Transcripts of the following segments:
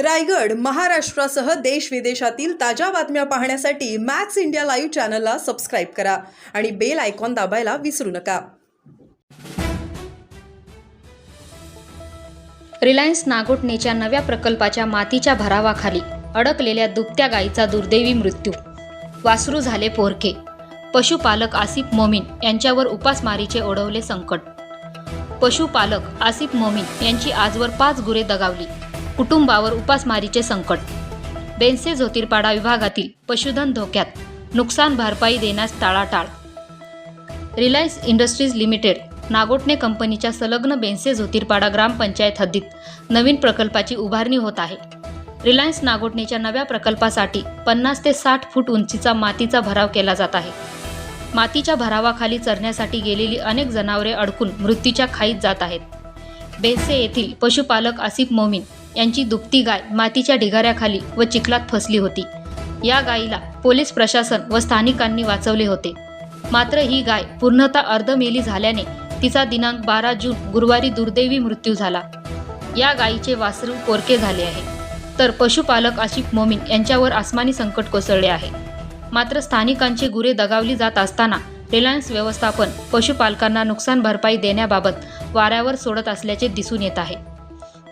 रायगड महाराष्ट्रासह देश विदेशातील ताज्या बातम्या पाहण्यासाठी मॅक्स इंडिया लाईव्ह चॅनलला सबस्क्राईब करा आणि बेल आयकॉन दाबायला विसरू नका. रिलायन्स नागोटणेच्या नव्या प्रकल्पाच्या मातीच्या भरावाखाली अडकलेल्या दुभत्या गायीचा दुर्दैवी मृत्यू. वासरू झाले पोरके. पशुपालक आसिफ मोमीन यांच्यावर उपासमारीचे ओढवले संकट. पशुपालक आसिफ मोमीन यांची आजवर पाच गुरे दगावली. कुटुंबावर उपासमारीचे संकट. बेनसे ज्योतिर्पाडा विभागातील पशुधन धोक्यात नुकसान भरपाई देण्यास टाळाटाळ रिलायन्स इंडस्ट्रीज लिमिटेड नागोटणे कंपनीच्या संलग्न बेनसे ज्योतिर्पाडा ग्रामपंचायत हद्दीत नवीन प्रकल्पाची उभारणी होत आहे. रिलायन्स नागोटणेच्या नव्या प्रकल्पासाठी पन्नास ते साठ फूट उंचीचा मातीचा भराव केला जात आहे. मातीच्या भरावाखाली चरण्यासाठी गेलेली अनेक जनावरे अडकून मृत्यूच्या खाईत जात आहेत. बेनसे येथील पशुपालक आसिफ मोमीन यांची दुभती गाय मातीच्या ढिगाऱ्याखाली व चिखलात फसली होती. या गायीला पोलीस प्रशासन व स्थानिकांनी वाचवले होते. मात्र ही गाय पूर्णतः अर्धमेली झाल्याने तिचा दिनांक बारा जून गुरुवारी दुर्दैवी मृत्यू झाला. या गायीचे वासरू पोरके झाले आहे. तर पशुपालक आशिफ मोमीन यांच्यावर आसमानी संकट कोसळले आहे. मात्र स्थानिकांची गुरे दगावली जात असताना रिलायन्स व्यवस्थापन पशुपालकांना नुकसान भरपाई देण्याबाबत वाऱ्यावर सोडत असल्याचे दिसून येत आहे.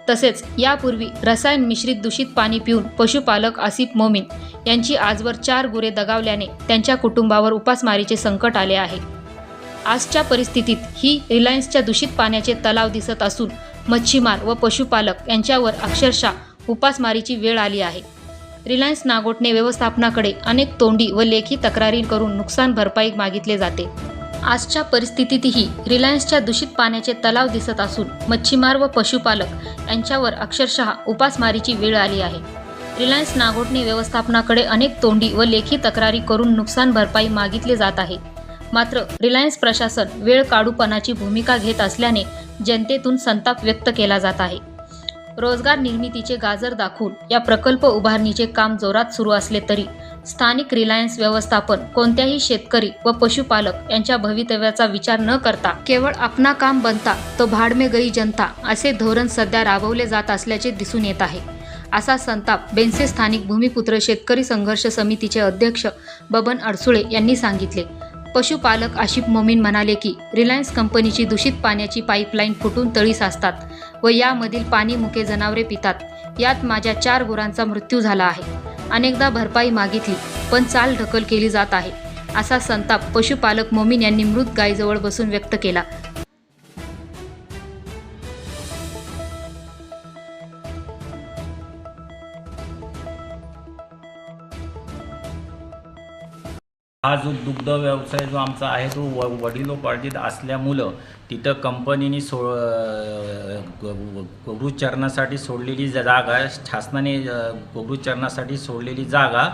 तसेच यापूर्वी रसायन मिश्रित दूषित पाणी पिऊन पशुपालक आसिफ मोमीन यांची आजवर चार गुरे दगावल्याने त्यांच्या कुटुंबावर उपासमारीचे संकट आले आहे. आजच्या परिस्थितीत ही रिलायन्सच्या दूषित पाण्याचे तलाव दिसत असून मच्छीमार व पशुपालक यांच्यावर अक्षरशः उपासमारीची वेळ आली आहे. रिलायन्स नागोटने व्यवस्थापनाकडे अनेक तोंडी व लेखी तक्रारी करून नुकसान भरपाई मागितले जाते. आजच्या परिस्थितीतही रिलायन्सच्या दूषित पाण्याचे तलाव दिसत असून मच्छीमार व पशुपालक यांच्यावर अक्षरशः उपासमारीची वेळ आली आहे. रिलायन्स नागोटणे व्यवस्थापनाकडे अनेक तोंडी व लेखी तक्रारी करून नुकसान भरपाई मागितले जात आहे. मात्र रिलायन्स प्रशासन वेळ काढूपणाची भूमिका घेत असल्याने जनतेतून संताप व्यक्त केला जात आहे. रोजगार निर्मितीचे गाजर दाखवून या प्रकल्प उभारणीचे काम जोरात सुरू असले तरी स्थानिक रिलायन्स व्यवस्थापन कोणत्याही शेतकरी व पशुपालक यांच्या भवितव्याचा विचार न करता केवळ अपना काम बनता तो भाडमे गई जनता असे धोरण सध्या राबवले जात असल्याचे दिसून येत आहे. असा संताप बेनसे स्थानिक भूमिपुत्र शेतकरी संघर्ष समितीचे अध्यक्ष बबन अडसुळे यांनी सांगितले. पशुपालक आशिफ मोमीन म्हणाले की रिलायन्स कंपनीची दूषित पाण्याची पाईपलाईन फुटून तळी साचतात व यामधील पाणी मुके जनावरे पितात. यात माझ्या चार गुरांचा मृत्यू झाला आहे. अनेकदा भरपाई मागितली पण चाल ढकल केली जात आहे. असा संताप पशुपालक मोमीन यांनी मृत गायीजवळ बसून व्यक्त केला. हा जो दुग्ध व्यवसाय जो आमचा आहे तो व वडिलोपार्जित असल्यामुळं तिथं कंपनीने सो गोरूचरणासाठी सोडलेली जागा शासनाने अ, सोडलेली जागा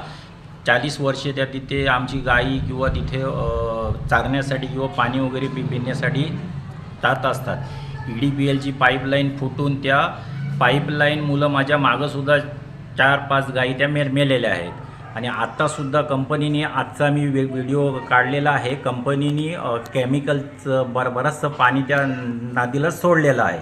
चाळीस वर्षे त्या तिथे आमची गाई किंवा तिथे चारण्यासाठी किंवा पाणी वगैरे पि पिण्यासाठी जात असतात. ई डी बी एलची पाईपलाईन फुटून त्या पाईपलाईनमुळं माझ्या मागंसुद्धा चार पाच गाई त्या मेल मेलेल्या आहेत. आणि आत्तासुद्धा कंपनीने आजचा मी वे व्हिडिओ काढलेला आहे. कंपनीने केमिकलचं बर बरंचसं पाणी त्या नदीला सोडलेलं आहे.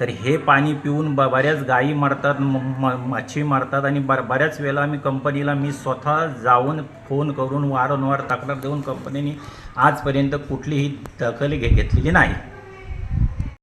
तर हे पाणी पिऊन ब बऱ्याच गायी मरतात म म- मच्छी मरतात आणि बर बऱ्याच वेळेला मी कंपनीला मी स्वतः जाऊन फोन करून वारंवार तक्रार देऊन कंपनीने आजपर्यंत कुठलीही दखल घे घेतलेली नाही.